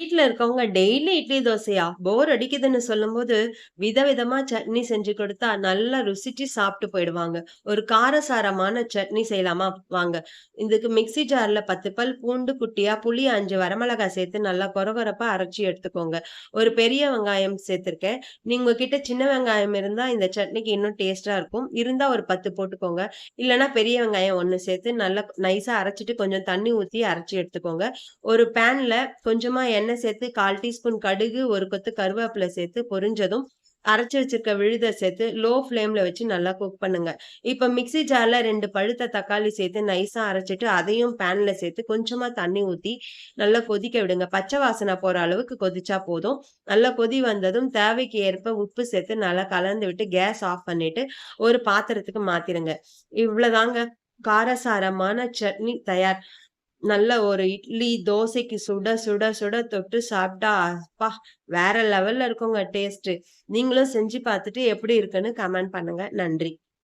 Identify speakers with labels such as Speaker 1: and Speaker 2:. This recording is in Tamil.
Speaker 1: வீட்டில் இருக்கவங்க டெய்லி இட்லி தோசையா? போர் அடிக்குதுன்னு சொல்லும்போது, விதவிதமா சட்னி செஞ்சு கொடுத்தா நல்லா ருசிச்சு சாப்பிட்டு போயிடுவாங்க. ஒரு காரசாரமான சட்னி செய்யலாமா? வாங்க. இதுக்கு மிக்ஸி ஜார்ல 10 பல் பூண்டு குட்டியா, புளி அஞ்சு வரமிளகாய் சேர்த்து நல்லா கொரகொரப்பா அரைச்சி எடுத்துக்கோங்க. ஒரு பெரிய வெங்காயம் சேர்த்துருக்கேன். நீங்கள் உங்ககிட்ட சின்ன வெங்காயம் இருந்தா இந்த சட்னிக்கு இன்னும் டேஸ்ட்டா இருக்கும். இருந்தா ஒரு 10 போட்டுக்கோங்க. இல்லைன்னா பெரிய வெங்காயம் ஒன்று சேர்த்து நல்லா நைஸா அரைச்சிட்டு கொஞ்சம் தண்ணி ஊற்றி அரைச்சி எடுத்துக்கோங்க. ஒரு பேன்ல கொஞ்சமா எண்ணெய் சேர்த்து 1/4 டீஸ்பூன் கடுகு, ஒரு கொத்து கருவேப்பிலை சேர்த்து பொரிஞ்சதும், அரைச்சி வச்சிருக்க விழுத சேர்த்து லோ ஃப்ளேம்ல வச்சு நல்லா குக் பண்ணுங்க. இப்போ மிக்ஸி ஜார்ல ரெண்டு பழுத்த தக்காளி சேர்த்து நைஸா அரைச்சிட்டு அதையும் பேன்ல சேர்த்து கொஞ்சமா தண்ணி ஊத்தி நல்லா கொதிக்க விடுங்க. பச்சை வாசனை போற அளவுக்கு கொதிச்சா போதும். நல்லா கொதி வந்ததும் தேவைக்கு ஏற்ப உப்பு சேர்த்து நல்லா கலந்து விட்டு கேஸ் ஆஃப் பண்ணிட்டு, ஒரு பாத்திரத்துக்கு மாத்திருங்க. இவ்வளோதாங்க காரசாரமான சட்னி தயார். நல்ல ஒரு இட்லி, தோசைக்கு சுட சுட சுட தொட்டு சாப்பிட்டா, அப்பா! வேற லெவல்ல இருக்குங்க டேஸ்ட்டு. நீங்களும் செஞ்சு பார்த்துட்டு எப்படி இருக்குன்னு கமெண்ட் பண்ணுங்க. நன்றி.